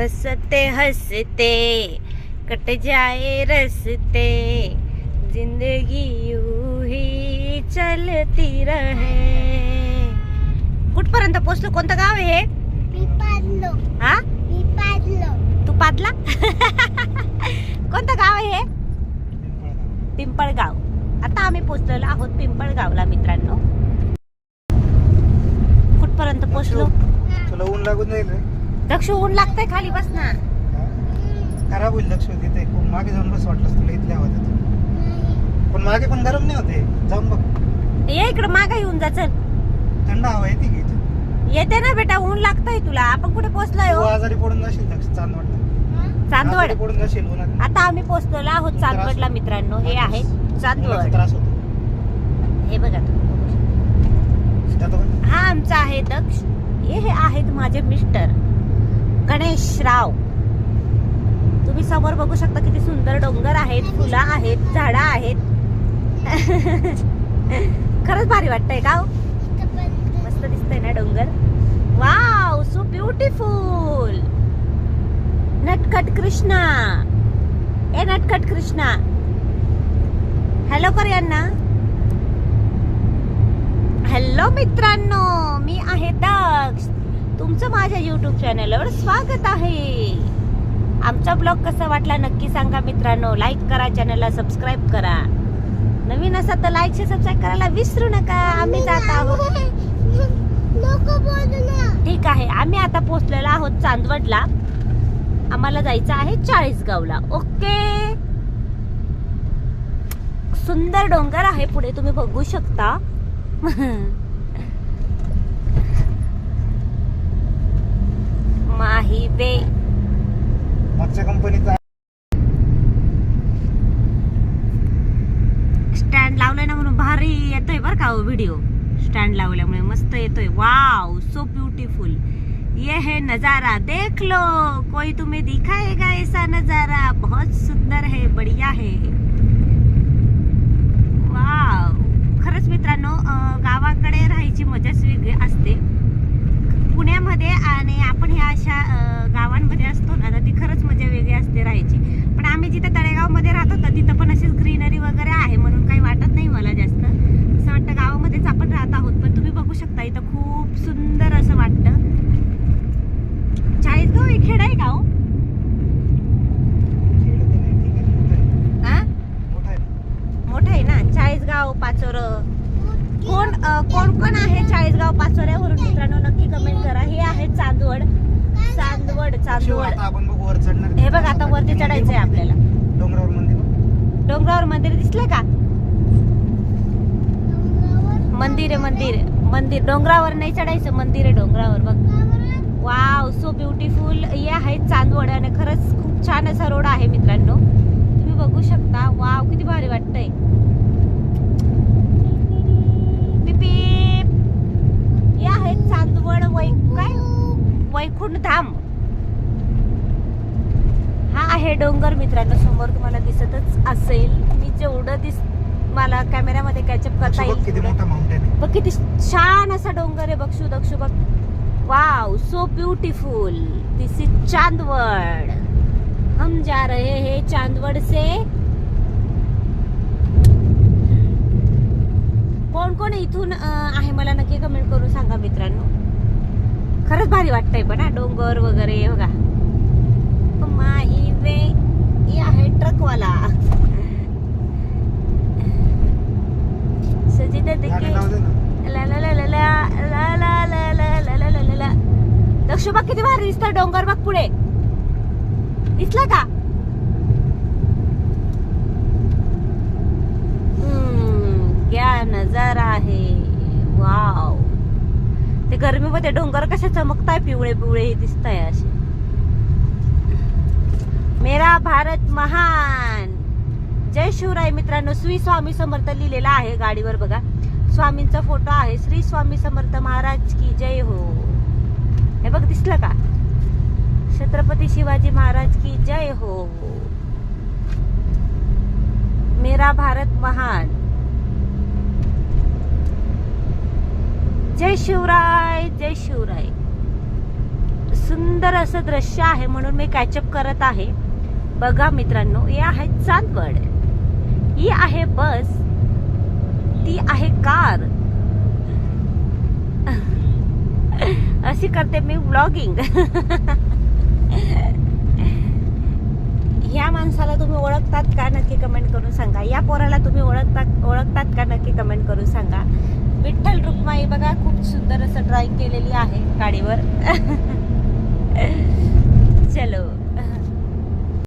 हंसते हंसते कट जाए रस्ते जिंदगी यूं ही चलती रहे। कुठपर्यंत पोचलो? कोणतं गाव आहे हे? हा? तू पादला कोणतं गाव आहे हे? पिंपळगाव. आता आम्ही पोचलेलो आहोत पिंपळगावला मित्रांनो. कुठपर्यंत पोचलो? तुला ऊन लागून जाईल दक्ष ऊन लागतंय खाली बस ना? खराब होईल लक्ष तिथे खूप मागे जाऊन बस वाटलं तुला इथल्या आवाज येतो पण मागे पण गरम नाही होते. जाऊन बघ. ये इकडं मागा येऊन जा चल. थंड हवा येते की येते ना बेटा ऊन लागतंय तुला. आपण कुठे पोचलोय तू हो आजारी पडून जाशील चांदवडला. चांदवड. आजारी पडून जाशील उन्हात. आता आम्ही पोचलेलो आहोत चांदवडला मित्रांनो. हे आहे चांदवड. त्रास होतो. हे बघा तुम्ही? हा आमचा आहे दक्ष. हे आहेत माझे मिस्टर. श्राव. तुम्ही समोर बघू शकता किती सुंदर डोंगर आहेत फुलं आहेत झाडं आहेत. खरंच भारी वाटतंय का हो? मस्त दिसतंय ना डोंगर. वाव सो ब्युटिफुल नटखट कृष्णा. ए नटखट कृष्णा. हॅलो कर यांना हॅलो मित्रांनो मी आहे दक्ष. तुमचं माझ्या युट्यूब चॅनलवर स्वागत आहे. आमचा ब्लॉग कसा वाटला नक्की सांगा मित्रांनो. लाईक करा चॅनलला सबस्क्राईब करा. नवीन असाल तर लाईक सबस्क्राईब करायला विसरू नका. आम्ही जात आहोत. ठीक आहे आम्ही आता पोहोचलेलो आहोत चांदवडला. आम्हाला जायचं आहे चाळीसगावला. ओके? सुंदर डोंगर आहे पुढे तुम्ही बघू शकता. माही बे मागच्या कंपनीचा स्टँड लावलाय ना म्हणून भारी येतोय बर का व्हिडिओ स्टँड लावल्यामुळे मस्त येतोय. वाव सो ब्यूटीफुल ये है नजारा. देख लो. कोई तुम्हें दिखाएगा ऐसा नजारा. बहुत सुंदर है बढ़िया है. वाव खरंच मित्रांनो गावाकडे राहायची मजाच वेगळी असते. पुण्यामध्ये आणि आपण ह्या अशा गावांमध्ये असतो ना तर ती खरंच मजा वेगळी असते राहायची. पण आम्ही जिथे तळेगावमध्ये राहतो तर तिथं पण अशीच ग्रीनरी वगैरे आहे म्हणून काही वाटत नाही मला जास्त असं वाटतं गावामध्येच आपण राहत आहोत पण तुम्ही बघू शकता इथं खूप सुंदर असं वाटतं चाळीसगाव हे खेड आहे का हो खेळ तर नाही, ठीक आहे, मोठं आहे. आ? मोठं आहे ना. मोठं आहे ना चाळीसगाव पाचोर कोण अं, कोण कोण आहे चाळीसगाव पाचोऱ्यावरून मित्रांनो नक्की कमेंट करा हे आहे चांदवड चांदवड शिव, चांदवड आता आपण बघू वर चढणार हे बघ आता वरती चढायचंय आपल्याला. डोंगरावर मंदिर. डोंगरावर मंदिर दिसले का? मंदिर आहे मंदिर मंदिर डोंगरावर नाही चढायचं मंदिर आहे डोंगरावर बघ. वाव सो ब्युटिफुल हे आहे चांदवड आणि खरंच खूप छान असा रोड आहे मित्रांनो. तुम्ही बघू शकता. वाव किती भारी वाटतंय. हे आहे चांदवड वै काय? वैकुंठ धाम आहे डोंगर मित्रांनो समोर तुम्हाला दिसतच असेल. मी जेवढं दिस मला कॅमेऱ्यामध्ये कॅचअप करता येईल बघ किती छान असा डोंगर आहे बघ दक्षू बघ wow so beautiful this is Chandwad. हम जा रहे हैं चांदवड से. कोण कोण इथून आहे मला नक्की कमेंट करून सांगा मित्रांनो. खरंच भारी वाटतंय पण हा डोंगर वगैरे बघा. माही मी आहे ट्रकवाला सजिता दक्षुबाग किती भारी दिसत डोंगरबाग पुढे दिसला का क्या नजारा आहे वाव ते गर्मीमध्ये डोंगर कसे चमकताय पिवळे पिवळे दिसताय असे भारत महान. जय शिवराय मित्रांनो श्री स्वामी समर्थ लिहिलेला आहे गाडीवर बघा. स्वामींचा फोटो आहे. श्री स्वामी समर्थ महाराज की जय हो. हे बघ दिसलं का? छत्रपती शिवाजी महाराज की जय हो. मेरा भारत महान. जय शिवराय जय शिवराय. सुंदर असं दृश्य आहे म्हणून मी कॅचअप करत आहे. बघा मित्रांनो हे आहे चांदवड. ही आहे बस. ती आहे कार. अशी करते मी व्लॉगिंग ह्या माणसाला तुम्ही ओळखतात का नक्की कमेंट करून सांगा. या पोराला तुम्ही ओळखतात ओळखतात का नक्की कमेंट करून सांगा. विठ्ठल रुक्माई बघा खूप सुंदर असं ड्रॉइंग केलेली आहे गाडीवर. चलो.